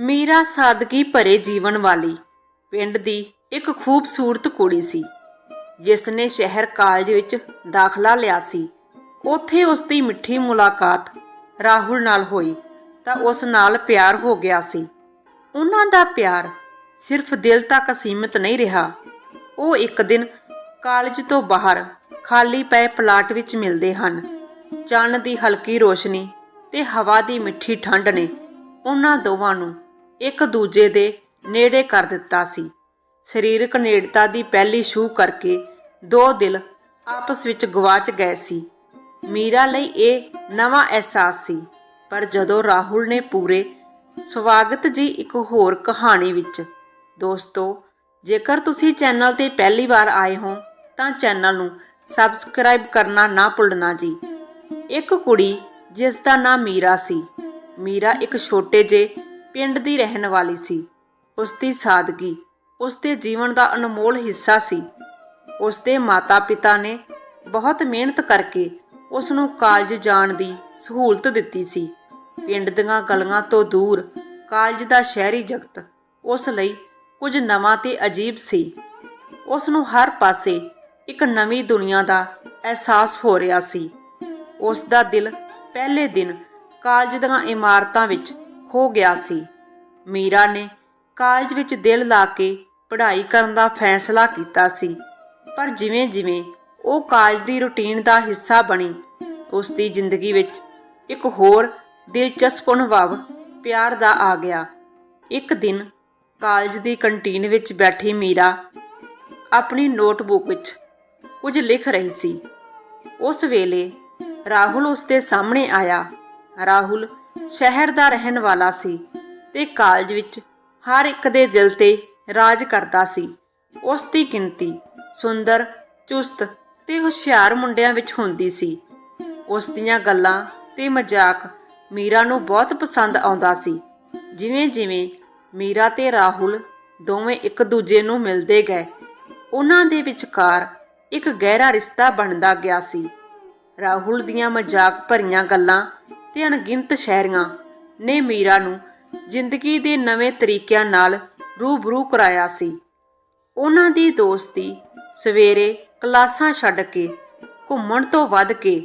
ਮੀਰਾ ਸਾਦਗੀ ਭਰੇ ਜੀਵਨ ਵਾਲੀ ਪਿੰਡ ਦੀ ਇੱਕ ਖੂਬਸੂਰਤ ਕੁੜੀ ਸੀ, ਜਿਸ ਨੇ ਸ਼ਹਿਰ ਕਾਲਜ ਵਿੱਚ ਦਾਖਲਾ ਲਿਆ ਸੀ। ਉੱਥੇ ਉਸ ਦੀ ਮਿੱਠੀ ਮੁਲਾਕਾਤ ਰਾਹੁਲ ਨਾਲ ਹੋਈ ਤਾਂ ਉਸ ਨਾਲ ਪਿਆਰ ਹੋ ਗਿਆ ਸੀ। ਉਹਨਾਂ ਦਾ ਪਿਆਰ ਸਿਰਫ ਦਿਲ ਤੱਕ ਸੀਮਿਤ ਨਹੀਂ ਰਿਹਾ। ਉਹ ਇੱਕ ਦਿਨ ਕਾਲਜ ਤੋਂ ਬਾਹਰ ਖਾਲੀ ਪਏ ਪਲਾਟ ਵਿੱਚ ਮਿਲਦੇ ਹਨ। ਚੰਨ ਦੀ ਹਲਕੀ ਰੋਸ਼ਨੀ ਤੇ ਹਵਾ ਦੀ ਮਿੱਠੀ ਠੰਡ ਨੇ ਉਹਨਾਂ ਦੋਵਾਂ ਨੂੰ ਇੱਕ ਦੂਜੇ ਦੇ ਨੇੜੇ ਕਰ ਦਿੱਤਾ ਸੀ। ਸਰੀਰਕ ਨੇੜਤਾ ਦੀ ਪਹਿਲੀ ਛੂਹ ਕਰਕੇ ਦੋ ਦਿਲ ਆਪਸ ਵਿੱਚ ਗਵਾਚ ਗਏ ਸੀ। ਮੀਰਾ ਲਈ ਇਹ ਨਵਾਂ ਅਹਿਸਾਸ ਸੀ, ਪਰ ਜਦੋਂ ਰਾਹੁਲ ਨੇ ਪੂਰੇ ਸਵਾਗਤ ਜੀ ਇੱਕ ਹੋਰ ਕਹਾਣੀ ਵਿੱਚ, ਦੋਸਤੋ, ਜੇਕਰ ਤੁਸੀਂ ਚੈਨਲ ਤੇ ਪਹਿਲੀ ਵਾਰ ਆਏ ਹੋ, ਤਾਂ ਚੈਨਲ ਨੂੰ ਸਬਸਕ੍ਰਾਈਬ ਕਰਨਾ ਨਾ ਭੁੱਲਣਾ ਜੀ। ਇੱਕ ਕੁੜੀ ਜਿਸ ਦਾ ਨਾਮ ਮੀਰਾ ਸੀ, ਮੀਰਾ ਇੱਕ ਛੋਟੇ ਜਿਹੇ ਪਿੰਡ ਦੀ ਰਹਿਣ ਵਾਲੀ ਸੀ। ਉਸ ਦੀ ਸਾਦਗੀ ਉਸ ਦੇ ਜੀਵਨ ਦਾ ਅਨਮੋਲ ਹਿੱਸਾ ਸੀ। ਉਸ ਦੇ ਮਾਤਾ-ਪਿਤਾ ਨੇ ਬਹੁਤ ਮਿਹਨਤ ਕਰਕੇ ਉਸ ਨੂੰ ਕਾਲਜ ਜਾਣ ਦੀ ਸਹੂਲਤ ਦਿੱਤੀ ਸੀ। ਪਿੰਡ ਦੀਆਂ ਗਲੀਆਂ ਤੋਂ ਦੂਰ ਕਾਲਜ ਦਾ ਸ਼ਹਿਰੀ ਜਗਤ ਉਸ ਲਈ ਕੁਝ ਨਵਾਂ ਤੇ ਅਜੀਬ ਸੀ। ਉਸ ਨੂੰ ਹਰ ਪਾਸੇ ਇੱਕ ਨਵੀਂ ਦੁਨੀਆ ਦਾ ਅਹਿਸਾਸ ਹੋ ਰਿਹਾ ਸੀ। ਉਸ ਦਾ ਦਿਲ ਪਹਿਲੇ ਦਿਨ ਕਾਲਜ ਦੀਆਂ ਇਮਾਰਤਾਂ ਵਿੱਚ ਹੋ ਗਿਆ ਸੀ। ਮੀਰਾ ਨੇ ਕਾਲਜ ਵਿੱਚ ਦਿਲ ਲਾ ਕੇ ਪੜ੍ਹਾਈ ਕਰਨ ਦਾ ਫੈਸਲਾ ਕੀਤਾ ਸੀ। ਪਰ ਜਿਵੇਂ-ਜਿਵੇਂ ਉਹ ਕਾਲਜ ਦੀ ਰੁਟੀਨ ਦਾ ਹਿੱਸਾ ਬਣੀ ਉਸ ਦੀ ਜ਼ਿੰਦਗੀ ਵਿੱਚ ਇੱਕ ਹੋਰ ਦਿਲਚਸਪ ਅਨੁਭਵ ਪਿਆਰ ਦਾ ਆ ਗਿਆ। ਇੱਕ ਦਿਨ ਕਾਲਜ ਦੀ ਕੰਟੀਨ ਵਿੱਚ ਬੈਠੀ ਮੀਰਾ ਆਪਣੀ ਨੋਟਬੁੱਕ ਵਿੱਚ ਕੁਝ ਲਿਖ ਰਹੀ ਸੀ। ਉਸ ਵੇਲੇ ਰਾਹੁਲ ਉਸ ਦੇ ਸਾਹਮਣੇ ਆਇਆ। ਰਾਹੁਲ ਸ਼ਹਿਰ ਦਾ ਰਹਿਣ ਵਾਲਾ ਸੀ ਤੇ ਕਾਲਜ ਵਿੱਚ ਹਰ ਇੱਕ ਦੇ ਦਿਲ ਤੇ ਰਾਜ ਕਰਦਾ ਸੀ। ਉਸ ਦੀ ਗਿਣਤੀ ਸੁੰਦਰ, ਚੁਸਤ ਤੇ ਹੁਸ਼ਿਆਰ ਮੁੰਡਿਆਂ ਵਿੱਚ ਹੁੰਦੀ ਸੀ। ਉਸ ਦੀਆਂ ਗੱਲਾਂ ਤੇ ਮਜ਼ਾਕ ਮੀਰਾ ਨੂੰ ਬਹੁਤ ਪਸੰਦ ਆਉਂਦਾ ਸੀ। ਜਿਵੇਂ-ਜਿਵੇਂ ਮੀਰਾ ਤੇ ਰਾਹੁਲ ਦੋਵੇਂ ਇੱਕ ਦੂਜੇ ਨੂੰ ਮਿਲਦੇ ਗਏ, ਉਹਨਾਂ ਦੇ ਵਿਚਕਾਰ ਇੱਕ ਗਹਿਰਾ ਰਿਸ਼ਤਾ ਬਣਦਾ ਗਿਆ ਸੀ। ਰਾਹੁਲ ਦੀਆਂ ਮਜ਼ਾਕ ਭਰੀਆਂ ਗੱਲਾਂ ਤੇ ਅਣਗਿਣਤ ਸ਼ਹਿਰੀਆਂ ਨੇ ਮੀਰਾ ਨੂੰ ਜ਼ਿੰਦਗੀ ਦੇ ਨਵੇਂ ਤਰੀਕਿਆਂ ਨਾਲ ਰੂਬਰੂ ਕਰਾਇਆ ਸੀ। ਉਹਨਾਂ ਦੀ ਦੋਸਤੀ ਸਵੇਰੇ ਕਲਾਸਾਂ ਛੱਡ ਕੇ, ਘੁੰਮਣ ਤੋਂ ਵੱਧ ਕੇ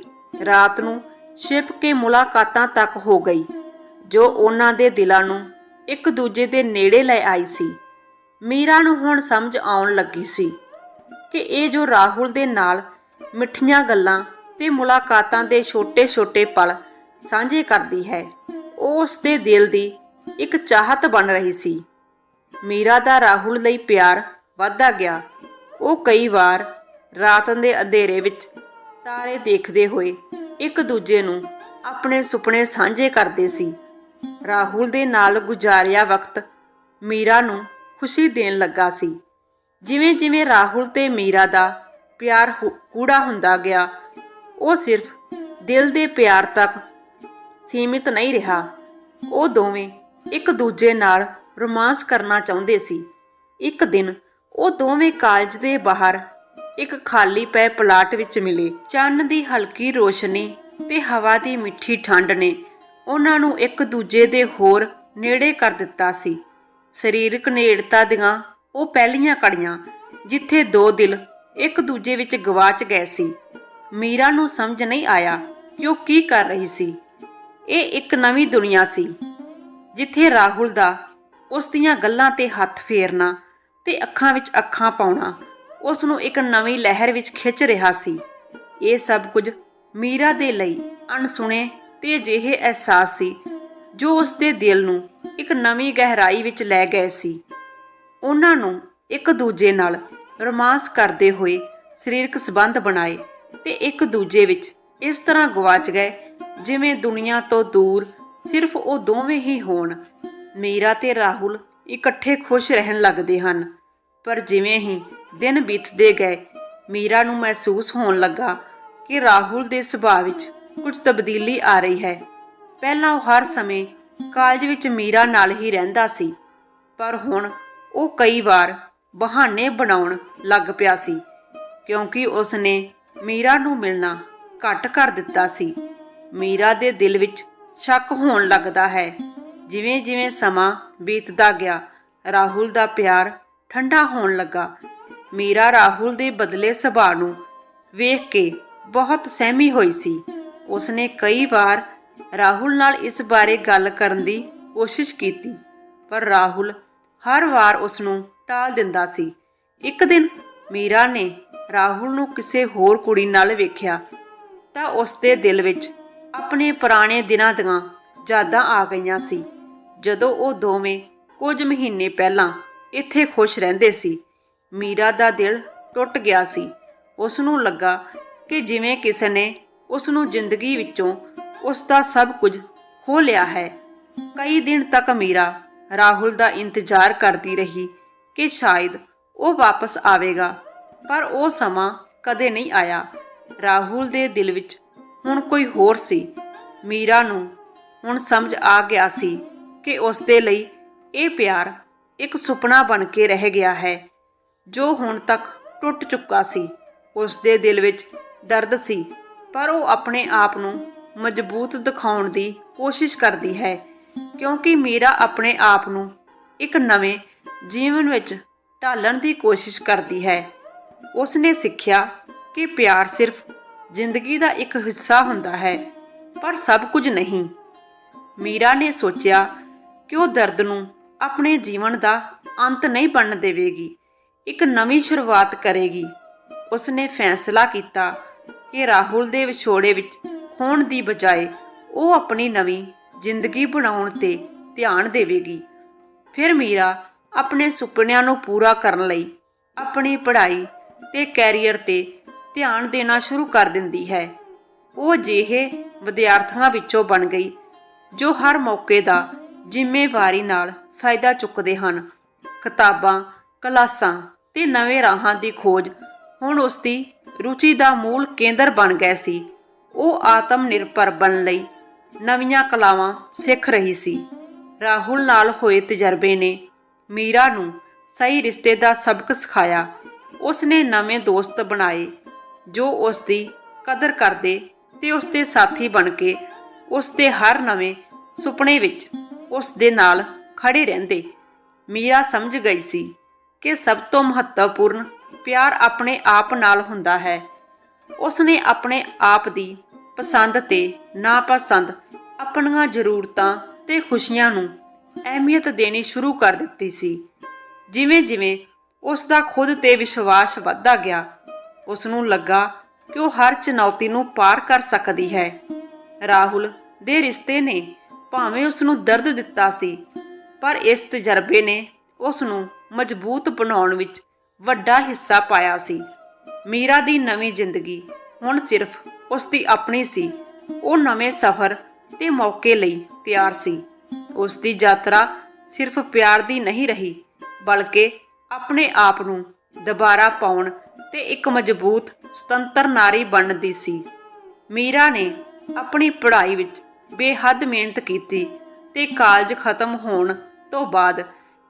ਰਾਤ ਨੂੰ ਛਿਪ ਕੇ ਮੁਲਾਕਾਤਾਂ ਤੱਕ ਹੋ ਗਈ, ਜੋ ਉਹਨਾਂ ਦੇ ਦਿਲਾਂ ਨੂੰ ਇੱਕ ਦੂਜੇ ਦੇ ਨੇੜੇ ਲੈ ਆਈ ਸੀ। ਮੀਰਾ ਨੂੰ ਹੁਣ ਸਮਝ ਆਉਣ ਲੱਗੀ ਸੀ ਕਿ ਇਹ ਜੋ ਰਾਹੁਲ ਦੇ ਨਾਲ ਮਿੱਠੀਆਂ ਗੱਲਾਂ ਤੇ ਮੁਲਾਕਾਤਾਂ ਦੇ ਛੋਟੇ-ਛੋਟੇ ਪਲ ਸਾਂਝੇ ਕਰਦੀ ਹੈ। ਉਹ ਉਸ ਦੇ ਦਿਲ ਦੀ ਇੱਕ ਚਾਹਤ ਬਣ ਰਹੀ ਸੀ। ਮੀਰਾ ਦਾ ਰਾਹੁਲ ਲਈ ਪਿਆਰ ਵੱਧਦਾ ਗਿਆ। ਉਹ ਕਈ ਵਾਰ ਰਾਤ ਦੇ ਅੰਧੇਰੇ ਵਿੱਚ ਤਾਰੇ ਦੇਖਦੇ ਹੋਏ ਇੱਕ ਦੂਜੇ ਨੂੰ ਆਪਣੇ ਸੁਪਨੇ ਸਾਂਝੇ ਕਰਦੇ ਸੀ। ਰਾਹੁਲ ਦੇ ਨਾਲ ਗੁਜ਼ਾਰਿਆ ਵਕਤ ਮੀਰਾ ਨੂੰ ਖੁਸ਼ੀ ਦੇਣ ਲੱਗਾ ਸੀ। ਜਿਵੇਂ-ਜਿਵੇਂ ਰਾਹੁਲ ਤੇ ਮੀਰਾ ਦਾ ਪਿਆਰ ਹੁ- ਗੂੜਾ ਹੁੰਦਾ ਗਿਆ, ਉਹ ਸਿਰਫ ਦਿਲ ਦੇ ਪਿਆਰ ਤੱਕ ਸੀਮਿਤ ਨਹੀਂ ਰਿਹਾ। ਉਹ ਦੋਵੇਂ ਇੱਕ ਦੂਜੇ ਨਾਲ ਰੋਮਾਂਸ ਕਰਨਾ ਚਾਹੁੰਦੇ ਸੀ। ਇੱਕ ਦਿਨ ਉਹ ਦੋਵੇਂ ਕਾਲਜ ਦੇ ਬਾਹਰ ਇੱਕ ਖਾਲੀ ਪਏ ਪਲਾਟ ਵਿੱਚ ਮਿਲੇ। ਚੰਨ ਦੀ ਹਲਕੀ ਰੋਸ਼ਨੀ ਤੇ ਹਵਾ ਦੀ ਮਿੱਠੀ ਠੰਡ ਨੇ ਉਹਨਾਂ ਨੂੰ ਇੱਕ ਦੂਜੇ ਦੇ ਹੋਰ ਨੇੜੇ ਕਰ ਦਿੱਤਾ ਸੀ। ਸਰੀਰਕ ਨੇੜਤਾ ਦੀਆਂ ਉਹ ਪਹਿਲੀਆਂ ਕੜੀਆਂ ਜਿੱਥੇ ਦੋ ਦਿਲ ਇੱਕ ਦੂਜੇ ਵਿੱਚ ਗਵਾਚ ਗਏ ਸੀ। ਮੀਰਾ ਨੂੰ ਸਮਝ ਨਹੀਂ ਆਇਆ ਕਿ ਉਹ ਕੀ ਕਰ ਰਹੀ ਸੀ। ਇਹ ਇੱਕ ਨਵੀਂ ਦੁਨੀਆ ਸੀ, ਜਿੱਥੇ ਰਾਹੁਲ ਦਾ ਉਸ ਦੀਆਂ ਗੱਲਾਂ ਤੇ ਹੱਥ ਫੇਰਨਾ ਤੇ ਅੱਖਾਂ ਵਿੱਚ ਅੱਖਾਂ ਪਾਉਣਾ ਉਸ ਨੂੰ ਇੱਕ ਨਵੀਂ ਲਹਿਰ ਵਿੱਚ ਖਿੱਚ ਰਿਹਾ ਸੀ। ਇਹ ਸਭ ਕੁਝ ਮੀਰਾ ਦੇ ਲਈ ਅਣਸੁਣੇ ਤੇ ਅਜਿਹੇ ਅਹਿਸਾਸ ਸੀ, ਜੋ ਉਸ ਦੇ ਦਿਲ ਨੂੰ ਇੱਕ ਨਵੀਂ ਗਹਿਰਾਈ ਵਿੱਚ ਲੈ ਗਏ ਸੀ। ਉਹਨਾਂ ਨੂੰ ਇੱਕ ਦੂਜੇ ਨਾਲ ਰੋਮਾਂਸ ਕਰਦੇ ਹੋਏ ਸਰੀਰਕ ਸਬੰਧ ਬਣਾਏ ਤੇ ਇੱਕ ਦੂਜੇ ਵਿੱਚ ਇਸ ਤਰ੍ਹਾਂ ਗਵਾਚ ਗਏ ਜਿਵੇਂ ਦੁਨੀਆ ਤੋਂ ਦੂਰ ਸਿਰਫ ਉਹ ਦੋਵੇਂ ਹੀ ਹੋਣ, ਮੀਰਾ ਤੇ ਰਾਹੁਲ ਇਕੱਠੇ ਖੁਸ਼ ਰਹਿਣ ਲੱਗਦੇ ਹਨ। ਪਰ ਜਿਵੇਂ ਹੀ ਦਿਨ ਬੀਤਦੇ ਗਏ, ਮੀਰਾ ਨੂੰ ਮਹਿਸੂਸ ਹੋਣ ਲੱਗਾ ਕਿ ਰਾਹੁਲ ਦੇ ਸੁਭਾਅ ਵਿੱਚ ਕੁਝ ਤਬਦੀਲੀ ਆ ਰਹੀ ਹੈ। ਪਹਿਲਾਂ ਉਹ ਹਰ ਸਮੇਂ ਕਾਲਜ ਵਿੱਚ ਮੀਰਾ ਨਾਲ ਹੀ ਰਹਿੰਦਾ ਸੀ, ਪਰ ਹੁਣ ਉਹ ਕਈ ਵਾਰ ਬਹਾਨੇ ਬਣਾਉਣ ਲੱਗ ਪਿਆ ਸੀ, ਕਿਉਂਕਿ ਉਸ ਨੇ ਮੀਰਾ ਨੂੰ ਮਿਲਣਾ ਘੱਟ ਕਰ ਦਿੱਤਾ ਸੀ। ਮੀਰਾ ਦੇ ਦਿਲ ਵਿੱਚ ਸ਼ੱਕ ਹੋਣ ਲੱਗਦਾ ਹੈ। ਜਿਵੇਂ-ਜਿਵੇਂ ਸਮਾਂ ਬੀਤਦਾ ਗਿਆ, ਰਾਹੁਲ ਦਾ ਪਿਆਰ ਠੰਡਾ ਹੋਣ ਲੱਗਾ। ਮੀਰਾ ਰਾਹੁਲ ਦੇ ਬਦਲੇ ਸੁਭਾਅ ਨੂੰ ਵੇਖ ਕੇ ਬਹੁਤ ਸਹਿਮੀ ਹੋਈ ਸੀ। ਉਸਨੇ ਕਈ ਵਾਰ ਰਾਹੁਲ ਨਾਲ ਇਸ ਬਾਰੇ ਗੱਲ ਕਰਨ ਦੀ ਕੋਸ਼ਿਸ਼ ਕੀਤੀ, ਪਰ ਰਾਹੁਲ ਹਰ ਵਾਰ ਉਸ ਨੂੰ ਟਾਲ ਦਿੰਦਾ ਸੀ। ਇੱਕ ਦਿਨ ਮੀਰਾ ਨੇ ਰਾਹੁਲ ਨੂੰ ਕਿਸੇ ਹੋਰ ਕੁੜੀ ਨਾਲ ਵੇਖਿਆ ਤਾਂ ਉਸ ਦੇ ਦਿਲ ਵਿੱਚ ਆਪਣੇ ਪੁਰਾਣੇ ਦਿਨਾਂ ਦੀਆਂ ਯਾਦਾਂ ਆ ਗਈਆਂ ਸੀ। ਜਦੋਂ ਉਹ ਦੋਵੇਂ ਕੁਝ ਮਹੀਨੇ ਪਹਿਲਾਂ ਇੱਥੇ ਖੁਸ਼ ਰਹਿੰਦੇ ਸੀ, ਮੀਰਾ ਦਾ ਦਿਲ ਟੁੱਟ ਗਿਆ ਸੀ। ਉਸ ਨੂੰ ਲੱਗਾ ਕਿ ਜਿਵੇਂ ਕਿਸੇ ਨੇ ਉਸ ਨੂੰ ਜ਼ਿੰਦਗੀ ਵਿੱਚੋਂ ਉਸ ਦਾ ਸਭ ਕੁਝ ਖੋ ਲਿਆ ਹੈ। ਕਈ ਦਿਨ ਤੱਕ ਮੀਰਾ ਰਾਹੁਲ ਦਾ ਇੰਤਜ਼ਾਰ ਕਰਦੀ ਰਹੀ ਕਿ ਸ਼ਾਇਦ ਉਹ ਵਾਪਸ ਆਵੇਗਾ, ਪਰ ਉਹ ਸਮਾਂ ਕਦੇ ਨਹੀਂ ਆਇਆ। ਰਾਹੁਲ ਦੇ ਦਿਲ ਵਿੱਚ ਹੁਣ ਕੋਈ ਹੋਰ ਸੀ। ਮੀਰਾ ਨੂੰ ਹੁਣ ਸਮਝ ਆ ਗਿਆ ਸੀ ਕਿ ਉਸ ਦੇ ਲਈ ਇਹ ਪਿਆਰ ਇੱਕ ਸੁਪਨਾ ਬਣ ਕੇ ਰਹਿ ਗਿਆ ਹੈ, ਜੋ ਹੁਣ ਤੱਕ ਟੁੱਟ ਚੁੱਕਾ ਸੀ। ਉਸ ਦੇ ਦਿਲ ਵਿੱਚ ਦਰਦ ਸੀ, ਪਰ ਉਹ ਆਪਣੇ ਆਪ ਨੂੰ ਮਜ਼ਬੂਤ ਦਿਖਾਉਣ ਦੀ ਕੋਸ਼ਿਸ਼ ਕਰਦੀ ਹੈ, ਕਿਉਂਕਿ ਮੀਰਾ ਆਪਣੇ ਆਪ ਨੂੰ ਇੱਕ ਨਵੇਂ ਜੀਵਨ ਵਿੱਚ ਢਾਲਣ ਦੀ ਕੋਸ਼ਿਸ਼ ਕਰਦੀ ਹੈ। ਉਸ ਨੇ ਸਿੱਖਿਆ ਕਿ ਪਿਆਰ ਸਿਰਫ ਜ਼ਿੰਦਗੀ ਦਾ ਇੱਕ ਹਿੱਸਾ ਹੁੰਦਾ ਹੈ, ਪਰ ਸਭ ਕੁਝ ਨਹੀਂ। ਮੀਰਾ ਨੇ ਸੋਚਿਆ ਕਿ ਉਹ ਦਰਦ ਨੂੰ ਆਪਣੇ ਜੀਵਨ ਦਾ ਅੰਤ ਨਹੀਂ ਬਣਨ ਦੇਵੇਗੀ, ਇੱਕ ਨਵੀਂ ਸ਼ੁਰੂਆਤ ਕਰੇਗੀ। ਉਸ ਫੈਸਲਾ ਕੀਤਾ ਕਿ ਰਾਹੁਲ ਦੇ ਵਿਛੋੜੇ ਵਿੱਚ ਹੋਣ ਦੀ ਬਜਾਏ ਉਹ ਆਪਣੀ ਨਵੀਂ ਜ਼ਿੰਦਗੀ ਬਣਾਉਣ ਤੇ ਧਿਆਨ ਦੇਵੇਗੀ। ਫਿਰ ਮੀਰਾ ਆਪਣੇ ਸੁਪਨਿਆਂ ਨੂੰ ਪੂਰਾ ਕਰਨ ਲਈ ਆਪਣੀ ਪੜ੍ਹਾਈ ਤੇ ਕੈਰੀਅਰ ਤੇ ਧਿਆਨ ਦੇਣਾ ਸ਼ੁਰੂ ਕਰ ਦਿੰਦੀ ਹੈ। ਉਹ ਜਿਹੇ ਵਿਦਿਆਰਥੀਆਂ ਵਿੱਚੋਂ ਬਣ ਗਈ, ਜੋ ਹਰ ਮੌਕੇ ਦਾ ਜ਼ਿੰਮੇਵਾਰੀ ਨਾਲ ਫਾਇਦਾ ਚੁੱਕਦੇ ਹਨ। ਕਿਤਾਬਾਂ, ਕਲਾਸਾਂ ਤੇ ਨਵੇਂ ਰਾਹਾਂ ਦੀ ਖੋਜ ਹੁਣ ਉਸ ਦੀ ਰੁਚੀ ਦਾ ਮੂਲ ਕੇਂਦਰ ਬਣ ਗਏ ਸੀ। ਉਹ ਆਤਮ ਨਿਰਭਰ ਬਣਨ ਲਈ ਨਵੀਆਂ ਕਲਾਵਾਂ ਸਿੱਖ ਰਹੀ ਸੀ। ਰਾਹੁਲ ਨਾਲ ਹੋਏ ਤਜਰਬੇ ਨੇ ਮੀਰਾ ਨੂੰ ਸਹੀ ਰਿਸ਼ਤੇ ਦਾ ਸਬਕ ਸਿਖਾਇਆ। ਉਸ ਨੇ ਨਵੇਂ ਦੋਸਤ ਬਣਾਏ। ਜੋ ਉਸ ਦੀ ਕਦਰ ਕਰਦੇ ਤੇ ਉਸ ਦੇ ਸਾਥੀ ਬਣ ਕੇ ਉਸ ਦੇ ਹਰ ਨਵੇਂ ਸੁਪਨੇ ਵਿੱਚ ਉਸ ਦੇ ਨਾਲ ਖੜੇ ਰਹਿੰਦੇ। ਮੀਰਾ ਸਮਝ ਗਈ ਸੀ ਕਿ ਸਭ ਤੋਂ ਮਹੱਤਵਪੂਰਨ ਪਿਆਰ ਆਪਣੇ ਆਪ ਨਾਲ ਹੁੰਦਾ ਹੈ। ਉਸ ਨੇ ਆਪਣੇ ਆਪ ਦੀ ਪਸੰਦ ਤੇ ਨਾਪਸੰਦ ਆਪਣੀਆਂ ਜ਼ਰੂਰਤਾਂ ਤੇ ਖੁਸ਼ੀਆਂ ਨੂੰ ਅਹਿਮੀਅਤ ਦੇਣੀ ਸ਼ੁਰੂ ਕਰ ਦਿੱਤੀ ਸੀ। ਜਿਵੇਂ ਜਿਵੇਂ ਉਸ ਦਾ ਖੁਦ ਤੇ ਵਿਸ਼ਵਾਸ ਵੱਧਦਾ ਗਿਆ ਉਸ ਨੂੰ ਲੱਗਾ ਕਿ ਉਹ ਹਰ ਚੁਣੌਤੀ ਨੂੰ ਪਾਰ ਕਰ ਸਕਦੀ ਹੈ। ਰਾਹੁਲ ਦੇ ਰਿਸ਼ਤੇ ਨੇ ਭਾਵੇਂ ਉਸ ਨੂੰ ਦਰਦ ਦਿੱਤਾ ਸੀ, ਪਰ ਇਸ ਤਜਰਬੇ ਨੇ ਉਸ ਨੂੰ ਮਜ਼ਬੂਤ ਬਣਾਉਣ ਵਿੱਚ ਵੱਡਾ ਹਿੱਸਾ ਪਾਇਆ ਸੀ। ਮੀਰਾ ਦੀ ਨਵੀਂ ਜ਼ਿੰਦਗੀ ਹੁਣ ਸਿਰਫ ਉਸ ਦੀ ਆਪਣੀ ਸੀ। ਉਹ ਨਵੇਂ ਸਫ਼ਰ ਤੇ ਮੌਕੇ ਲਈ ਤਿਆਰ ਸੀ। ਉਸ ਦੀ ਯਾਤਰਾ ਸਿਰਫ ਪਿਆਰ ਦੀ ਨਹੀਂ ਰਹੀ, ਬਲਕਿ ਆਪਣੇ ਆਪ ਨੂੰ ਦੁਬਾਰਾ ਪਾਉਣ ਤੇ ਇੱਕ ਮਜ਼ਬੂਤ, ਸੁਤੰਤਰ ਨਾਰੀ ਬਣਨ ਦੀ ਸੀ। ਮੀਰਾ ਨੇ ਆਪਣੀ ਪੜ੍ਹਾਈ ਵਿੱਚ ਬੇਹੱਦ ਮਿਹਨਤ ਕੀਤੀ ਤੇ ਕਾਲਜ ਖਤਮ ਹੋਣ ਤੋਂ ਬਾਅਦ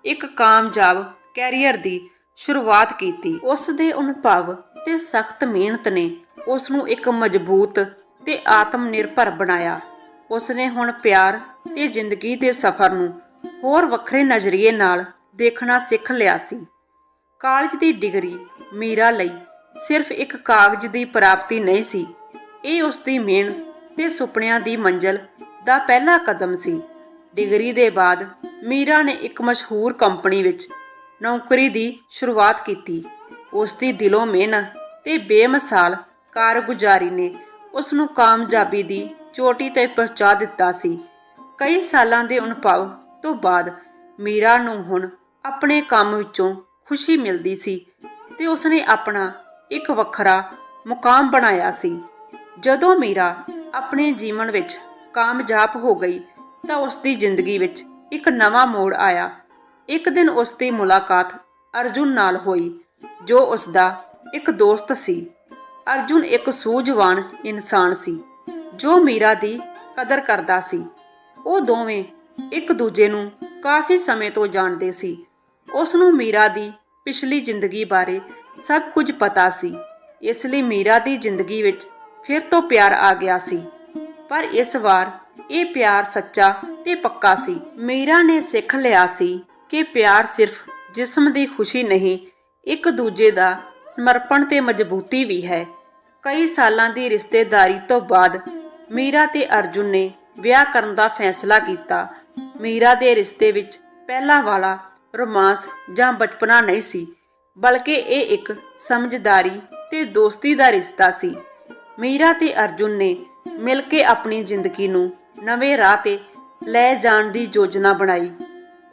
ਇੱਕ ਕਾਮਯਾਬ ਕੈਰੀਅਰ ਦੀ ਸ਼ੁਰੂਆਤ ਕੀਤੀ। ਉਸ ਦੇ ਅਨੁਭਵ ਤੇ ਸਖਤ ਮਿਹਨਤ ਨੇ ਉਸ ਨੂੰ ਇੱਕ ਮਜ਼ਬੂਤ ਤੇ ਆਤਮ ਨਿਰਭਰ ਬਣਾਇਆ। ਉਸ ਨੇ ਹੁਣ ਪਿਆਰ ਤੇ ਜ਼ਿੰਦਗੀ ਦੇ ਸਫ਼ਰ ਨੂੰ ਹੋਰ ਵੱਖਰੇ ਨਜ਼ਰੀਏ ਨਾਲ ਦੇਖਣਾ ਸਿੱਖ ਲਿਆ ਸੀ। ਕਾਲਜ ਦੀ ਡਿਗਰੀ ਮੀਰਾ ਲਈ ਸਿਰਫ ਇੱਕ ਕਾਗਜ਼ ਦੀ ਪ੍ਰਾਪਤੀ ਨਹੀਂ ਸੀ। ਇਹ ਉਸ ਦੀ ਮਿਹਨਤ ਤੇ ਸੁਪਨਿਆਂ ਦੀ ਮੰਜ਼ਲ ਦਾ ਪਹਿਲਾ ਕਦਮ ਸੀ। ਡਿਗਰੀ ਦੇ ਬਾਅਦ ਮੀਰਾ ਨੇ ਇੱਕ ਮਸ਼ਹੂਰ ਕੰਪਨੀ ਵਿੱਚ ਨੌਕਰੀ ਦੀ ਸ਼ੁਰੂਆਤ ਕੀਤੀ। ਉਸ ਦੀ ਦਿਲੋਂ ਮਿਹਨਤ ਤੇ ਬੇਮਿਸਾਲ ਕਾਰਗੁਜ਼ਾਰੀ ਨੇ ਉਸ ਨੂੰ ਕਾਮਯਾਬੀ ਦੀ ਚੋਟੀ ਤੇ ਪਹੁੰਚਾ ਦਿੱਤਾ ਸੀ। ਕਈ ਸਾਲਾਂ ਦੇ ਅਨੁਭਵ ਤੋਂ ਬਾਅਦ ਮੀਰਾ ਨੂੰ ਹੁਣ ਆਪਣੇ ਕੰਮ ਵਿੱਚੋਂ ਖੁਸ਼ੀ ਮਿਲਦੀ ਸੀ ਤੇ ਉਸਨੇ ਆਪਣਾ ਇੱਕ ਵੱਖਰਾ ਮੁਕਾਮ ਬਣਾਇਆ ਸੀ। ਜਦੋਂ ਮੀਰਾ ਆਪਣੇ ਜੀਵਨ ਵਿੱਚ ਕਾਮਯਾਬ ਹੋ ਗਈ ਤਾਂ ਉਸ ਦੀ ਜ਼ਿੰਦਗੀ ਵਿੱਚ ਇੱਕ ਨਵਾਂ ਮੋੜ ਆਇਆ। ਇੱਕ ਦਿਨ ਉਸ ਦੀ ਮੁਲਾਕਾਤ ਅਰਜੁਨ ਨਾਲ ਹੋਈ, ਜੋ ਉਸ ਦਾ ਇੱਕ ਦੋਸਤ ਸੀ। ਅਰਜੁਨ ਇੱਕ ਸੂਝਵਾਨ ਇਨਸਾਨ ਸੀ, ਜੋ ਮੀਰਾ ਦੀ ਕਦਰ ਕਰਦਾ ਸੀ। ਉਹ ਦੋਵੇਂ ਇੱਕ ਦੂਜੇ ਨੂੰ ਕਾਫੀ ਸਮੇਂ ਤੋਂ ਜਾਣਦੇ ਸੀ। ਉਸ ਨੂੰ ਮੀਰਾ ਦੀ ਪਿਛਲੀ ਜ਼ਿੰਦਗੀ ਬਾਰੇ ਸਭ ਕੁਝ ਪਤਾ ਸੀ। ਇਸ ਲਈ ਮੀਰਾ ਦੀ ਜ਼ਿੰਦਗੀ ਵਿੱਚ ਫਿਰ ਤੋਂ ਪਿਆਰ ਆ ਗਿਆ ਸੀ। ਪਰ ਇਸ ਵਾਰ ਇਹ ਪਿਆਰ ਸੱਚਾ ਤੇ ਪੱਕਾ ਸੀ। ਮੀਰਾ ਨੇ ਸਿੱਖ ਲਿਆ ਸੀ ਕਿ ਪਿਆਰ ਸਿਰਫ ਜਿਸਮ ਦੀ ਖੁਸ਼ੀ ਨਹੀਂ, ਇੱਕ ਦੂਜੇ ਦਾ ਸਮਰਪਣ ਤੇ ਮਜ਼ਬੂਤੀ ਵੀ ਹੈ। ਕਈ ਸਾਲਾਂ ਦੀ ਰਿਸ਼ਤੇਦਾਰੀ ਤੋਂ ਬਾਅਦ ਮੀਰਾ ਤੇ ਅਰਜੁਨ ਨੇ ਵਿਆਹ ਕਰਨ ਦਾ ਫੈਸਲਾ ਕੀਤਾ। ਮੀਰਾ ਦੇ ਰਿਸ਼ਤੇ ਵਿੱਚ ਪਹਿਲਾ ਵਾਲਾ ਰੋਮਾਂਸ ਜਾਂ ਬਚਪਨਾ ਨਹੀਂ ਸੀ, ਬਲਕਿ ਇਹ ਇੱਕ ਸਮਝਦਾਰੀ ਤੇ ਦੋਸਤੀ ਦਾ ਰਿਸ਼ਤਾ ਸੀ। ਮੀਰਾ ਤੇ ਅਰਜੁਨ ਨੇ ਮਿਲ ਕੇ ਆਪਣੀ ਜ਼ਿੰਦਗੀ ਨੂੰ ਨਵੇਂ ਰਾਹ ਤੇ ਲੈ ਜਾਣ ਦੀ ਯੋਜਨਾ ਬਣਾਈ।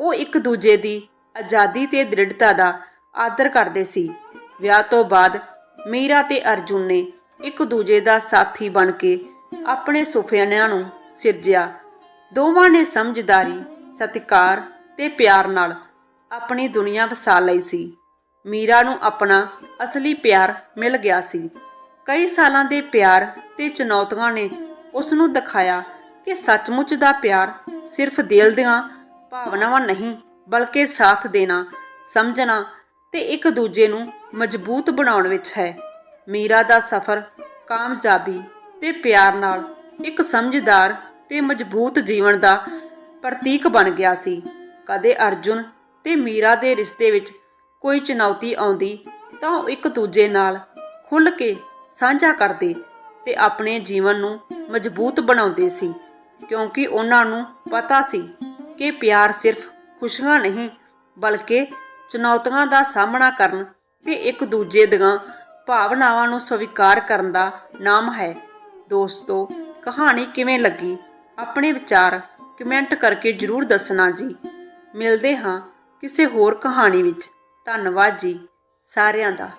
ਉਹ ਇੱਕ ਦੂਜੇ ਦੀ ਆਜ਼ਾਦੀ ਤੇ ਦ੍ਰਿੜਤਾ ਦਾ ਆਦਰ ਕਰਦੇ ਸੀ। ਵਿਆਹ ਤੋਂ ਬਾਅਦ ਮੀਰਾ ਤੇ ਅਰਜੁਨ ਨੇ ਇੱਕ ਦੂਜੇ ਦਾ ਸਾਥੀ ਬਣ ਕੇ ਆਪਣੇ ਸੁਪਨਿਆਂ ਨੂੰ ਸਿਰਜਿਆ। ਦੋਵਾਂ ਨੇ ਸਮਝਦਾਰੀ, ਸਤਿਕਾਰ ਤੇ ਪਿਆਰ ਨਾਲ ਆਪਣੀ ਦੁਨੀਆ ਵਸਾ ਲਈ ਸੀ। ਮੀਰਾ ਨੂੰ ਆਪਣਾ ਅਸਲੀ ਪਿਆਰ ਮਿਲ ਗਿਆ ਸੀ। ਕਈ ਸਾਲਾਂ ਦੇ ਪਿਆਰ ਤੇ ਚੁਣੌਤੀਆਂ ਨੇ ਉਸ ਨੂੰ ਦਿਖਾਇਆ ਕਿ ਸੱਚਮੁੱਚ ਦਾ ਪਿਆਰ ਸਿਰਫ ਦਿਲ ਦੀਆਂ ਭਾਵਨਾਵਾਂ ਨਹੀਂ, ਬਲਕਿ ਸਾਥ ਦੇਣਾ, ਸਮਝਣਾ ਤੇ ਇੱਕ ਦੂਜੇ ਨੂੰ ਮਜ਼ਬੂਤ ਬਣਾਉਣ ਵਿੱਚ ਹੈ। ਮੀਰਾ ਦਾ ਸਫ਼ਰ ਕਾਮਯਾਬੀ ਤੇ ਪਿਆਰ ਨਾਲ ਇੱਕ ਸਮਝਦਾਰ ਤੇ ਮਜ਼ਬੂਤ ਜੀਵਨ ਦਾ ਪ੍ਰਤੀਕ ਬਣ ਗਿਆ ਸੀ। ਕਦੇ ਅਰਜੁਨ ਤੇ ਮੀਰਾ ਦੇ ਰਿਸ਼ਤੇ ਵਿੱਚ ਕੋਈ ਚੁਣੌਤੀ ਆਉਂਦੀ ਤਾਂ ਉਹ ਇੱਕ ਦੂਜੇ ਨਾਲ ਖੁੱਲ੍ਹ ਕੇ ਸਾਂਝਾ ਕਰਦੇ ਤੇ ਆਪਣੇ ਜੀਵਨ ਨੂੰ ਮਜ਼ਬੂਤ ਬਣਾਉਂਦੇ ਸੀ, ਕਿਉਂਕਿ ਉਹਨਾਂ ਨੂੰ ਪਤਾ ਸੀ ਕਿ ਪਿਆਰ ਸਿਰਫ ਖੁਸ਼ੀਆਂ ਨਹੀਂ, ਬਲਕਿ ਚੁਣੌਤੀਆਂ ਦਾ ਸਾਹਮਣਾ ਕਰਨ ਤੇ ਇੱਕ ਦੂਜੇ ਦੀਆਂ ਭਾਵਨਾਵਾਂ ਨੂੰ ਸਵੀਕਾਰ ਕਰਨ ਦਾ ਨਾਮ ਹੈ। ਦੋਸਤੋ, ਕਹਾਣੀ ਕਿਵੇਂ ਲੱਗੀ? ਆਪਣੇ ਵਿਚਾਰ ਕਮੈਂਟ ਕਰਕੇ ਜਰੂਰ ਦੱਸਣਾ ਜੀ। ਮਿਲਦੇ ਹਾਂ ਕਿਸੇ ਹੋਰ ਕਹਾਣੀ ਵਿੱਚ। ਧੰਨਵਾਦ ਜੀ ਸਾਰਿਆਂ ਦਾ।